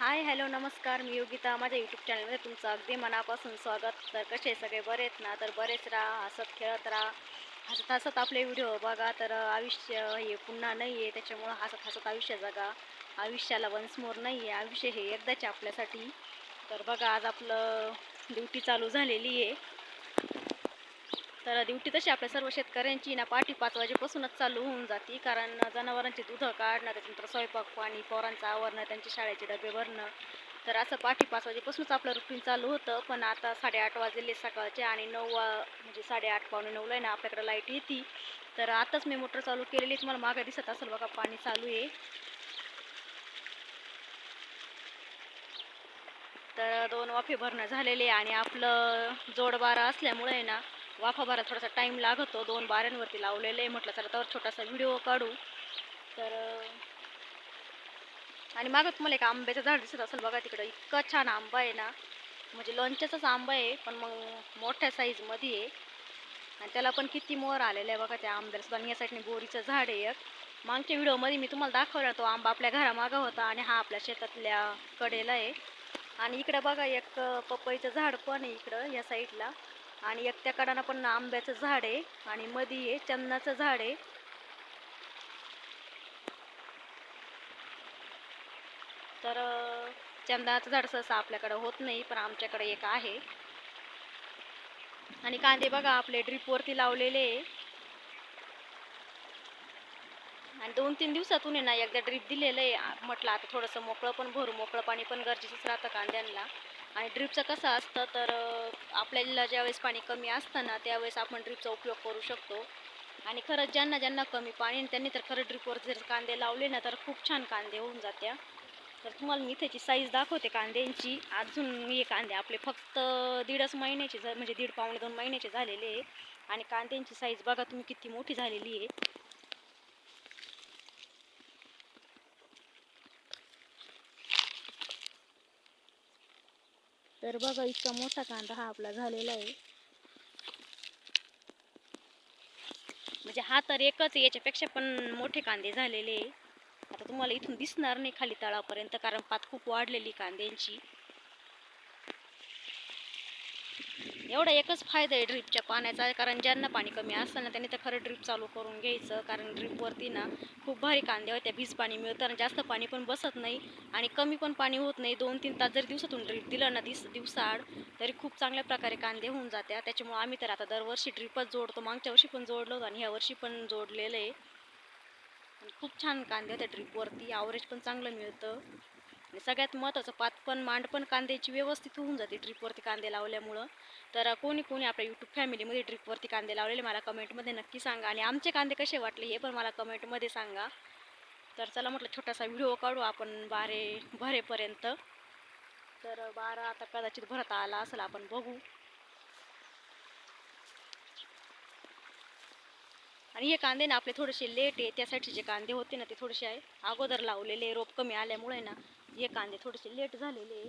Hi hello नमस्कार. मी योगिता. माझ्या YouTube चॅनलमध्ये तुमचं अगदी मनापासून स्वागत. तर कसे सगळे? बरे आहेत ना? तर बरेच राहा हसत खेळत राहा. हसत हसत आपले व्हिडिओ बघा. तर आयुष्य हे पुन्हा नाही आहे त्याच्यामुळं हसत हसत आयुष्य जगा. आयुष्याला वन्स मोर नाही आहे आयुष्य हे एकदाच आपल्यासाठी. तर बघा आज आपलं ड्युटी चालू झालेली आहे. तर ड्युटी तशी आपल्या सर्व शेतकऱ्यांची. ना पाठी पाच वाजेपासूनच चालू होऊन जाते. कारण जनावरांची दुधं काढणं त्याच्यानंतर स्वयंपाक पाणी पोरांचं आवरणं त्यांचे शाळेचे डबे भरणं. तर असं पाठी पाच वाजेपासूनच आपलं रुटीन चालू होतं. पण आता साडेआठ वाजले सकाळचे आणि नऊ वा म्हणजे साडेआठ पावणे नऊला आहे ना आपल्याकडे लाइट येते. तर आताच मी मोटर चालू केलेली तुम्हाला मागे दिसत असेल बघा पाणी चालू आहे. तर दोन वाफे भरणं झालेले आणि आपलं जोडबारा असल्यामुळे ना वाफा भरायला थोडासा टाईम लागतो. दोन बाऱ्यांवरती लावलेलं आहे. म्हटलं चला तर छोटासा व्हिडिओ काढू. तर आणि मागं तुम्हाला एक आंब्याचं झाड दिसत असेल बघा तिकडं. इतका छान आंबा आहे ना. म्हणजे लोणच्याचाच आंबा आहे पण मग मोठ्या साईजमध्ये आहे. आणि त्याला पण किती मोर आलेला आहे बघा त्या आंब्याला सुद्धा. या साईडने बोरीचं झाड आहे एक. मागच्या व्हिडिओमध्ये मी तुम्हाला दाखवला तो आंबा आपल्या घरामागं होता आणि हा आपल्या शेतातल्या कडेला आहे. आणि इकडं बघा एक पपईचं झाड पण आहे इकडं या साईडला आणि एक त्या कडानं पण आंब्याचं झाड आहे आणि मधी आहे चंदनाचं झाड आहे. तर चंदनाचं झाड सहसा आपल्याकडं होत नाही पण आमच्याकडे एक आहे. आणि कांदे बघा आपले ड्रीपवरती लावलेले आहे. आणि दोन तीन दिवसातून आहे ना एकदा ड्रीप दिलेलं आहे. म्हटलं आता थोडंसं मोकळं पण भरू मोकळं पाणी पण गरजेचंच राहतं कांद्यांना. आणि ड्रीपचं कसं असतं तर आपल्याला ज्यावेळेस पाणी कमी असतं ना त्यावेळेस आपण ड्रीपचा उपयोग करू शकतो. आणि खरंच ज्यांना ज्यांना कमी पाणी त्यांनी तर खरं ड्रीपवर जर कांदे लावले ना तर खूप छान कांदे होऊन जात्या. तर तुम्हाला मी त्याची साईज दाखवते कांद्यांची. अजून मी हे कांदे आपले फक्त दीडच महिन्याचे झा- म्हणजे दीड पावणे दोन महिन्याचे झालेले आहे. आणि कांद्यांची साईज बघा तुम्ही किती मोठी झालेली आहे. तर बघा इतका मोठा कांदा हा आपला झालेला आहे. म्हणजे हा तर एकच याच्यापेक्षा पण मोठे कांदे झालेले आहे. आता तुम्हाला इथून दिसणार नाही खाली तळापर्यंत कारण पात खूप वाढलेली कांद्यांची. एवढा एकच फायदा आहे ड्रीपच्या पाण्याचा कारण ज्यांना पाणी कमी असतं ना त्यांनी तर खरं ड्रीप चालू करून घ्यायचं. कारण ड्रीपवरती ना खूप भारी कांदे होत्या भीज पाणी मिळतं आणि जास्त पाणी पण बसत नाही आणि कमी पण पाणी होत नाही. दोन तीन तास जर दिवसातून ड्रीप दिलं ना दिस दिवसाआड तरी खूप चांगल्या प्रकारे कांदे होऊन जात्या. त्याच्यामुळे आम्ही तर आता दरवर्षी ड्रीपच जोडतो. मागच्या वर्षी पण जोडलं होतं आणि ह्या वर्षी पण जोडलेलं आहे. आणि खूप छान कांदे होत्या ड्रीपवरती ॲव्हरेज पण चांगलं मिळतं. आणि सगळ्यात महत्त्वाचं पात पण मांड पण कांद्याची व्यवस्थित होऊन जाते ड्रीपवरती कांदे लावल्यामुळं. तर कोणी कोणी आपल्या यूट्यूब फॅमिलीमध्ये ड्रीपवरती कांदे लावलेले मला कमेंटमध्ये नक्की सांगा. आणि आमचे कांदे कसे वाटले हे पण मला कमेंटमध्ये सांगा. तर चला म्हटलं छोटासा व्हिडिओ काढू आपण बारे भरेपर्यंत. तर बारा आता कदाचित भरत आला असेल आपण बघू. आणि हे कांदे ना आपले थोडेसे लेट आहे त्यासाठी जे कांदे होते ना ते थोडेसे आहे अगोदर लावलेले रोप कमी आल्यामुळे ना हे कांदे थोडेसे लेट झालेले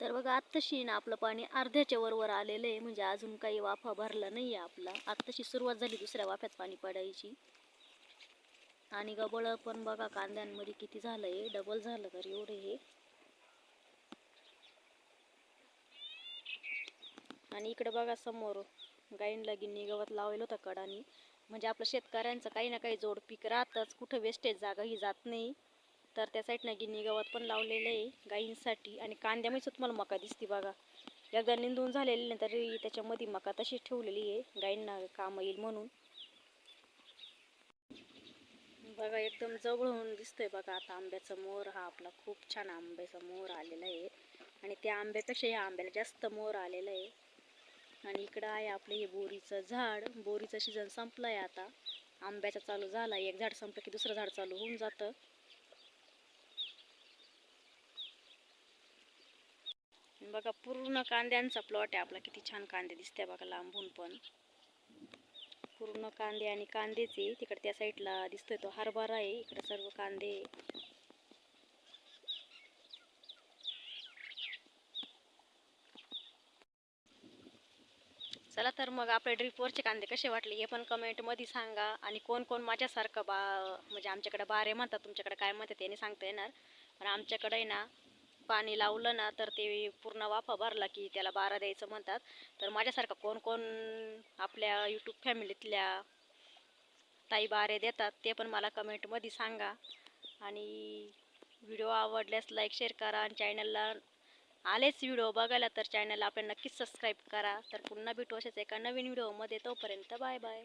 तर बघा आत्ताशी ना आपलं पाणी अर्ध्याच्या वरवर आलेलं आहे. म्हणजे अजून काही वाफा भरला नाही आहे आपला. आत्ताशी सुरुवात झाली दुसऱ्या वाफ्यात पाणी पडायची. आणि गबळ पण बघा कांद्यांमध्ये किती झालं आहे डबल झालं तर एवढे हे. आणि इकडे बघा समोर गाईंला गिन्नी गवत लावलेलं होतं कडानी. म्हणजे आपलं शेतकऱ्यांचं काही ना काही जोड पीक राहतंच कुठं वेस्टेज जागा ही जात नाही. तर त्या साईडनं गिनी गवत पण लावलेलं आहे गाईंसाठी आणि कांद्यामध्येच तुम्हाला मका दिसते बघा. एकदा निंदून झालेली नाही तरी त्याच्यामध्ये मका तशीच ठेवलेली आहे. गाईंना काम येईल म्हणून. बघा एकदम जवळून दिसतोय बघा आता आंब्याचा मोर. हा आपला खूप छान आंब्याचा मोर आलेला आहे. आणि त्या आंब्यापेक्षा या आंब्याला जास्त मोर आलेला आहे. आणि इकडं आहे आपलं हे बोरीचं झाड. बोरीचं सीझन संपलं आहे आता. आंब्याचा चालू झाला एक झाड संपलं की दुसरं झाड चालू होऊन जातं. बघा पूर्ण कांद्यांचा प्लॉट आहे आपला. किती छान कांदे दिसते बघा लांबून पण. पूर्ण कांदे आणि कांदेच आहे तिकडे त्या साईडला दिसतोय तो हरभरा आहे. इकडे सर्व कांदे चला तर मग आपले ड्रिपवरचे कांदे कसे वाटले हे पण कमेंटमध्ये सांगा. आणि कोण कोण माझ्यासारखं बा म्हणजे आमच्याकडे बारे म्हणतात तुमच्याकडे काय म्हणतात त्याने सांगता येणार. पण आमच्याकडे आहे ना पाणी लावलं ना तर ते पूर्ण वाफा भरला की त्याला बारा द्यायचं म्हणतात. तर माझ्यासारखं कोण कोण आपल्या यूट्यूब फॅमिलीतल्या ताई बारे देतात ते पण मला कमेंटमध्ये सांगा. आणि व्हिडिओ आवडल्यास लाईक शेअर करा. आणि चॅनलला आलेच व्हिडिओ बघायला तर चॅनल आपण नक्कीच सबस्क्राईब करा. तर पुन्हा भेटू अशाच एका नवीन व्हिडिओमध्ये. तोपर्यंत बाय बाय.